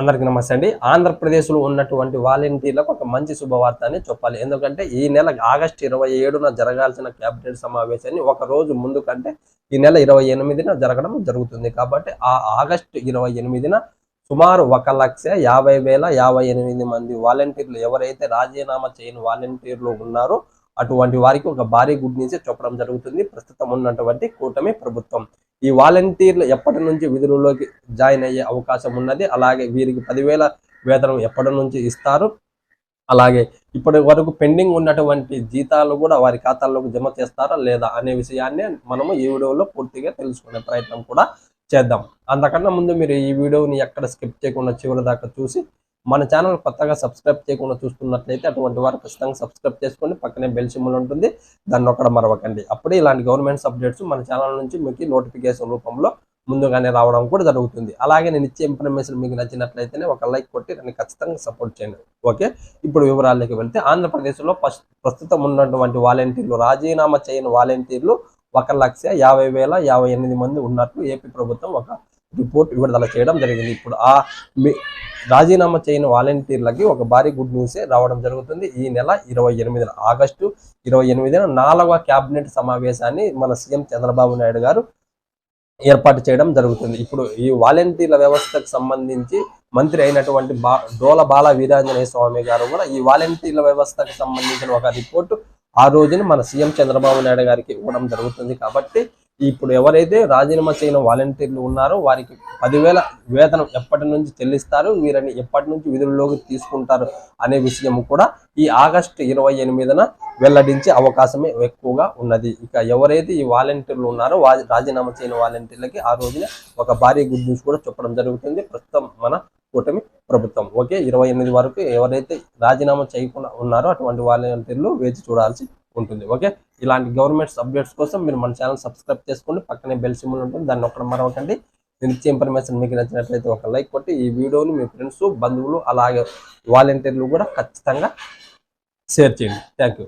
అందరికీ నమస్తే అండి. ఆంధ్రప్రదేశ్లో ఉన్నటువంటి వాలంటీర్లకు ఒక మంచి శుభవార్త అని చెప్పాలి. ఎందుకంటే ఈ నెల ఆగస్టు ఇరవై ఏడున జరగాల్సిన కేబినెట్ సమావేశాన్ని ఒక రోజు ముందు కంటే ఈ నెల ఇరవై ఎనిమిదిన జరగడం జరుగుతుంది. కాబట్టి ఆ ఆగస్టు ఇరవై ఎనిమిదిన సుమారు ఒక లక్ష యాభై వేల యాభై ఎనిమిది మంది వాలంటీర్లు ఎవరైతే రాజీనామా చేయని వాలంటీర్లు ఉన్నారో అటువంటి వారికి ఒక భారీ గుడ్ న్యూస్ చెప్పడం జరుగుతుంది. ప్రస్తుతం ఉన్నటువంటి కూటమి ప్రభుత్వం. ఈ వాలంటీర్లు ఎప్పటి నుంచి విధులలోకి జాయిన్ అయ్యే అవకాశం ఉన్నది అలాగే వీరికి పదివేల వేతనం ఎప్పటి నుంచి ఇస్తారు అలాగే ఇప్పటి వరకు పెండింగ్ ఉన్నటువంటి జీతాలు కూడా వారి ఖాతాల్లోకి జమ చేస్తారా లేదా అనే విషయాన్ని మనము ఈ వీడియోలో పూర్తిగా తెలుసుకునే ప్రయత్నం కూడా చేద్దాం. అంతకన్నా ముందు మీరు ఈ వీడియోని ఎక్కడ స్కిప్ చేయకుండా చివరి దాకా చూసి మన ఛానల్ కొత్తగా సబ్స్క్రైబ్ చేయకుండా చూస్తున్నట్లయితే అటువంటి వారు ఖచ్చితంగా సబ్స్క్రైబ్ చేసుకోండి పక్కనే బెల్ సింబల్ ఉంటుంది. దాన్ని ఒక్కడ మరవకండి. అప్పుడే ఇలాంటి గవర్నమెంట్ అప్డేట్స్ మన ఛానల్ నుంచి మీకు నోటిఫికేషన్ రూపంలో ముందుగానే రావడం కూడా జరుగుతుంది. అలాగే నేను ఇచ్చే ఇన్ఫర్మేషన్ మీకు నచ్చినట్లయితేనే ఒక లైక్ కొట్టి నన్ను ఖచ్చితంగా సపోర్ట్ చేయండి. ఓకే? ఇప్పుడు వివరాల్లోకి వెళ్తే ఆంధ్రప్రదేశ్లో ప్రస్తుతం ఉన్నటువంటి వాలంటీర్లు రాజీనామా చేయని వాలంటీర్లు ఒక లక్ష యాభై వేల యాభై ఎనిమిది మంది ఉన్నట్లు ఏపీ ప్రభుత్వం ఒక రిపోర్ట్ విడుదల చేయడం జరిగింది. ఇప్పుడు ఆ మీ- రాజీనామా చేయని వాలంటీర్లకి ఒక భారీ గుడ్ న్యూసే రావడం జరుగుతుంది. ఈ నెల ఇరవై ఎనిమిదిన ఆగస్టు ఇరవై ఎనిమిదిన నాలుగవ క్యాబినెట్ సమావేశాన్ని మన సీఎం చంద్రబాబు నాయుడు గారు ఏర్పాటు చేయడం జరుగుతుంది. ఇప్పుడు ఈ వాలంటీర్ల వ్యవస్థకు సంబంధించి మంత్రి అయినటువంటి బా డోల బాల వీరాంజనేయ స్వామి గారు కూడా ఈ వాలంటీర్ల వ్యవస్థకు సంబంధించిన ఒక రిపోర్టు ఆ రోజున మన సీఎం చంద్రబాబు నాయుడు గారికి ఇవ్వడం జరుగుతుంది. కాబట్టి ఇప్పుడు ఎవరైతే రాజీనామా చేయని వాలంటీర్లు ఉన్నారో వారికి పదివేల వేతనం ఎప్పటి నుంచి చెల్లిస్తారు? వీరిని ఎప్పటి నుంచి విధుల్లోకి తీసుకుంటారు? అనే విషయం కూడా ఈ ఆగస్టు ఇరవై ఎనిమిదిన వెల్లడించే అవకాశమే ఎక్కువగా ఉన్నది. ఇక ఎవరైతే ఈ వాలంటీర్లు ఉన్నారో రాజీనామా చేయని వాలంటీర్లకి ఆ రోజున ఒక భారీ గుడ్ న్యూస్ కూడా చెప్పడం జరుగుతుంది. ప్రస్తుతం మన కూటమి ప్రభుత్వం. ఓకే ఇరవై ఎనిమిది వరకు ఎవరైతే రాజీనామా చేయకుండా ఉన్నారో అటువంటి వాలంటీర్లు వేచి చూడాల్సి ఉంటుంది. ఓకే ఇలాంటి గవర్నమెంట్ అప్డేట్స్ కోసం మీరు మన ఛానల్ సబ్స్క్రైబ్ చేసుకోండి. పక్కనే బెల్ సింబల్ ఉంటుంది. దాన్ని ఒక్కడ మరవకండి. నేను ఇచ్చే ఇన్ఫర్మేషన్ మీకు నచ్చినట్లయితే ఒక లైక్ కొట్టి ఈ వీడియోని మీ ఫ్రెండ్స్ బంధువులు అలాగే వాలంటీర్లు కూడా ఖచ్చితంగా షేర్ చేయండి. Thank you